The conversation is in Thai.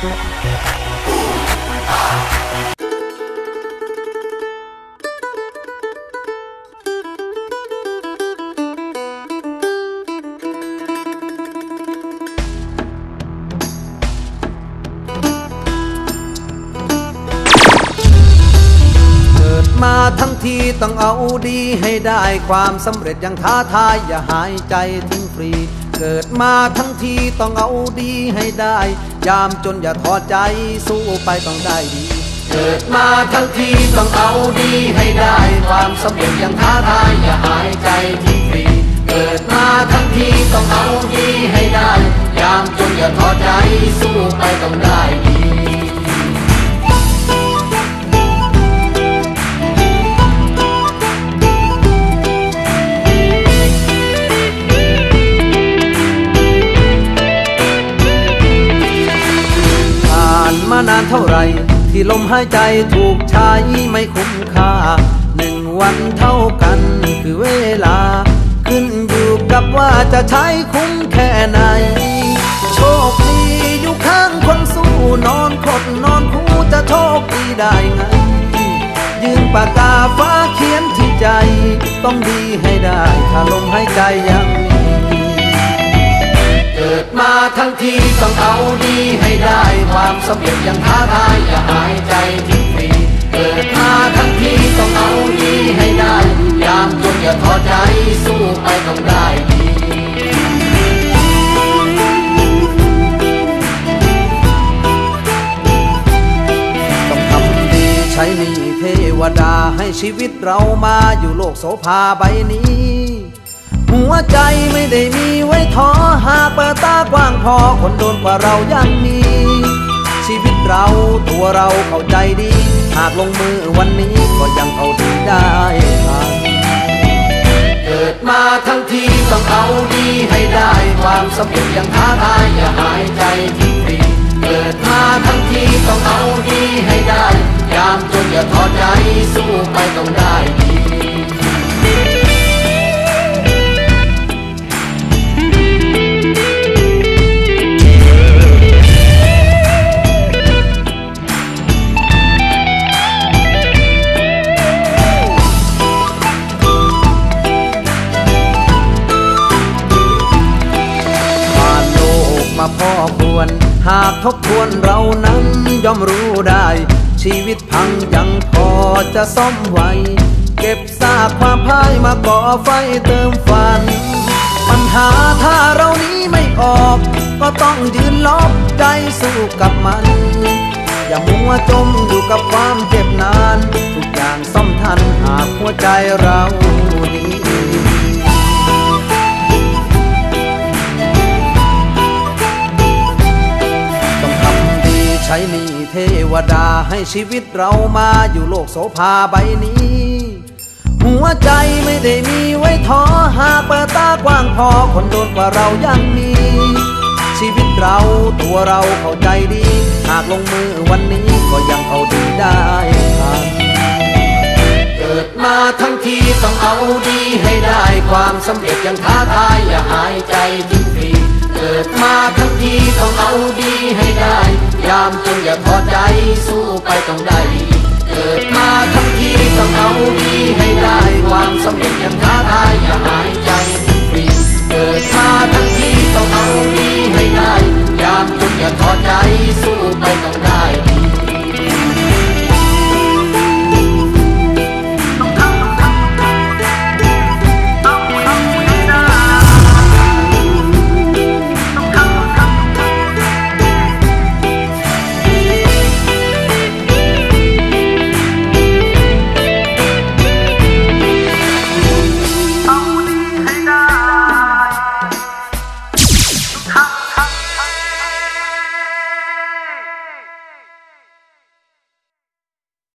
มาทั้งทีต้องเอาดีให้ได้ความสำเร็จยังท้าทายอย่าหายใจทิ้งฟรี เกิดมาทั้งทีต้องเอาดีให้ได้ ยามจนอย่าท้อใจสู้ไปต้องได้ดี เกิดมาทั้งทีต้องเอาดีให้ได้ ความสำเร็จยังท้าทายอย่าหายใจทิ้งฟรีเกิดมาทั้งทีต้องเอาดีให้ได้ ยามจนอย่าท้อใจสู้ไปต้องได้ดี ผ่านมานานเท่าไร ที่ลมหายใจถูกใช้ไม่คุ้มค่าหนึ่งวันเท่ากันคือเวลา ขึ้นอยู่กับว่าจะใช้คุ้มแค่ไหน โชคดีอยู่ข้างคนสู้นอนคดนอนคู่จะโชคดีได้ไง ยืนปากกาฟ้าเขียนที่ใจ ต้องดีให้ได้ ถ้าลมหายใจยังมี เกิดมาทั้งทีต้องเอาดีให้ได้ความสำเร็จยังท้าทายอย่าหายใจทิ้งฟรีเกิดมาทั้งทีต้องเอาดีให้ได้ยามจนอย่าท้อใจสู้ไปต้องได้ดีต้องทำดีใช้หนี่เทวดาให้ชีวิตเรามาอยู่โลกโสภาใบนี้ วใจไม่ได้มีไว้ท้อหากเปิดตากว้างพอคนโดนกว่าเรายังมี ชีวิตเราตัวเราเข้าใจดี หากลงมือวันนี้ก็ยังเอาดีได้ทันเกิดมาทั้งทีต้องเอาดีให้ได้ความสำเร็จยังท้าทายอย่าหายใจทิ้งฟรีเกิดมาทั้งทีต้องเอาดีให้ได้ ยามจนอย่าท้อใจสู้ไปต้องได้ากทบทวนเรานั้นย่อมรู้ได้ ชีวิตพังยังพอจะซ่อมไวเก็บซากความพ่ายมาก่อไฟเติมฝัน ปัญหาถ้าเรานี้ไม่ออก ก็ต้องยืนลบใจสู้กับมัน อย่ามัวจมอยู่กับความเจ็บนาน ทุกอย่างซ่อมทันหากหัวใจเรา ช้นี่เทวดาให้ชีวิตเรามาอยู่โลกโสภาใบนี้ หัวใจไม่ได้มีไว้ท้อหากเปิดตากว้างพอคนโดนกว่าเรายังมี ชีวิตเราตัวเราเข้าใจดี หากลงมือวันนี้ก็ยังเอาดีได้ทันเกิดมาทั้งทีต้องเอาดีให้ได้ความสำเร็จยังท้าทายอย่าหายใจทิ้งฟรีเกิดมาทั้งทีต้องเอาดีให้ได้ ยามจนอย่าท้อใจสู้ไปต้องได้เกิดมา